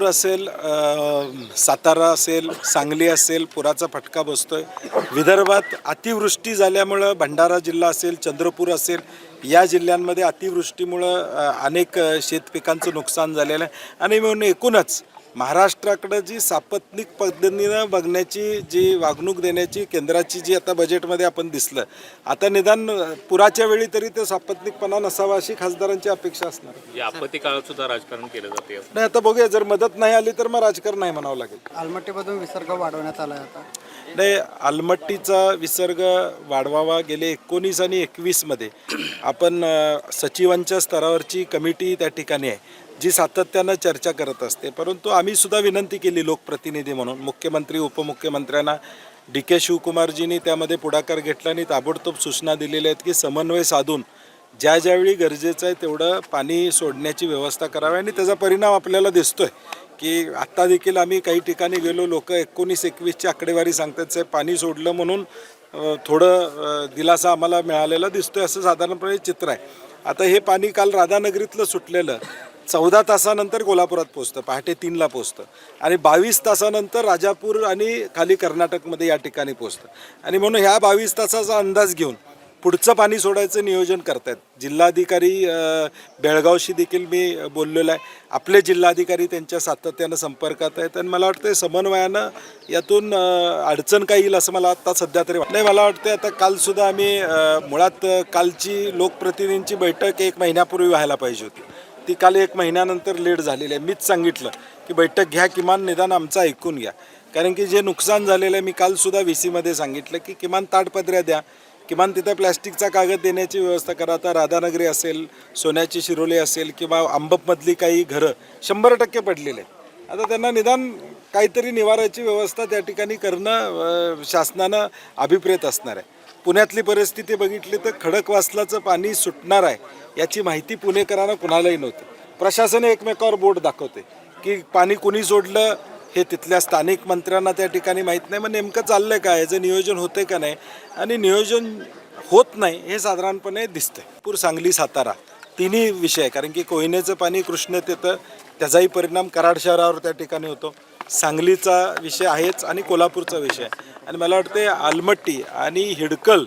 नागपूर असेल सातारा असेल सांगली असेल पुराचा फटका बसतोय. विदर्भात अतिवृष्टी झाल्यामुळं भंडारा जिल्हा असेल चंद्रपूर असेल या जिल्ह्यांमध्ये अतिवृष्टीमुळं अनेक शेतपिकांचं नुकसान झालेलं आहे. आणि म्हणून एकूणच महाराष्ट्राकडं जी सापत्निक पद्धतीनं बघण्याची जी वागणूक देण्याची केंद्राची जी आता बजेटमध्ये आपण दिसलं आता निदान पुराच्या वेळी तरी ते सापत्निकपणा नसावा अशी खासदारांची अपेक्षा असणार. आपत्ती काळात सुद्धा राजकारण केलं जाते. नाही आता बघूया जर मदत नाही आली तर मग राजकारण नाही म्हणावं लागेल. आलमट्टीमधून विसर्ग वाढवण्यात आला आता. नाही आलमट्टीचा विसर्ग वाढवावा गेले एकोणीस आणि एकवीसमध्ये. आपण सचिवांच्या स्तरावरची कमिटी त्या ठिकाणी आहे. जी सातत्यानं चर्चा करत असते परंतु आम्ही सुद्धा विनंती केली लोकप्रतिनिधी म्हणून मुख्यमंत्री उपमुख्यमंत्र्यांना. डी के शिवकुमारजींनी त्यामध्ये पुढाकार घेतला आणि ताबडतोब सूचना दिलेल्या आहेत की समन्वय साधून ज्या ज्यावेळी गरजेचं आहे तेवढं पाणी सोडण्याची व्यवस्था करावी आणि त्याचा परिणाम आपल्याला दिसतोय की आत्ता देखील आम्ही काही ठिकाणी गेलो लोक एकोणीस एकवीसची आकडेवारी सांगतात साहेब पाणी सोडलं म्हणून थोडं दिलासा आम्हाला मिळालेला दिसतोय असं साधारणपणे चित्र आहे. आता हे पाणी काल राधानगरीतलं सुटलेलं. चौदा तासानंतर कोल्हापुरात पोचतं पहाटे तीनला पोचतं आणि बावीस तासानंतर राजापूर आणि खाली कर्नाटकमध्ये या ठिकाणी पोचतं आणि म्हणून ह्या बावीस तासाचा अंदाज घेऊन पुढचं पाणी सोडायचं नियोजन करतायत. जिल्हाधिकारी बेळगावशी देखील मी बोललेलो आहे. आपले जिल्हाधिकारी त्यांच्या सातत्यानं संपर्कात आहेत आणि मला वाटतं समन्वयानं यातून अडचण काय येईल असं मला आत्ता सध्या तरी वाटतं नाही मला वाटतं आता कालसुद्धा आम्ही मुळात कालची लोकप्रतिनिधींची बैठक एक महिन्यापूर्वी व्हायला पाहिजे होती. ती काल एक महिन्यानंतर लेट झालेली आहे. मीच सांगितलं की बैठक घ्या किमान निदान आमचं ऐकून घ्या. कारण की जे नुकसान झालेलं आहे मी कालसुद्धा व्ही सीमध्ये सांगितलं की किमान ताडपत्र्या द्या. किमान तिथं प्लॅस्टिकचा कागद देण्याची व्यवस्था करा. आता राधानगरी असेल सोन्याची शिरोली असेल किंवा आंबपमधली काही घरं शंभर टक्के पडलेले आहेत. आता त्यांना निदान काहीतरी निवाराची व्यवस्था त्या ठिकाणी करणं शासनानं अभिप्रेत असणार आहे. पुण्यातली परिस्थिती बघितली तर खडकवासलाचं पाणी सुटणार आहे याची माहिती पुणेकरांना कुणालाही नव्हती. प्रशासन एकमेकावर बोट दाखवते की पाणी कुणी सोडलं हे तिथल्या स्थानिक मंत्र्यांना त्या ठिकाणी माहीत नाही. मग नेमकं चाललंय काय? याचं नियोजन होतंय का नाही? आणि नियोजन होत नाही हे साधारणपणे दिसतंय. पूर सांगली सातारा. तिन्ही विषय आहे. कारण की कोयनेचं पाणी कृष्णेत येतं त्याचाही परिणाम कराड शहरावर त्या ठिकाणी होतो. सांगलीचा विषय आहेच आणि कोल्हापूरचा विषय आहे. आणि मला वाटते आलमट्टी आणि हिडकल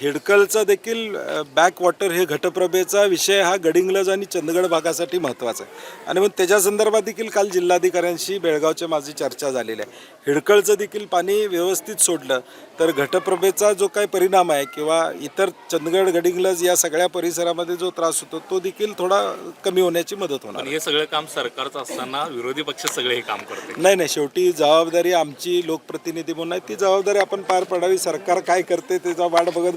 हिडकलचा देखील बॅक वॉटर हे घटप्रभेचा विषय हा गडिंग्लज आणि चंदगड भागासाठी महत्त्वाचा आहे. आणि मग त्याच्या संदर्भात देखील काल जिल्हाधिकाऱ्यांशी बेळगावच्या माझी चर्चा झालेली आहे. हिडकलचं देखील पाणी व्यवस्थित सोडलं तर घटप्रभेचा जो काही परिणाम आहे किंवा इतर चंदगड गडिंग्लज या सगळ्या परिसरामध्ये जो त्रास होतो तो देखील थोडा कमी होण्याची मदत होणार हे सगळं काम सरकारचं असताना विरोधी पक्ष सगळे हे काम करते. नाही नाही शेवटी जबाबदारी आमची लोकप्रतिनिधी म्हणून आहे. ती जबाबदारी आपण पार पडावी. सरकार काय करते त्याचा वाट बघत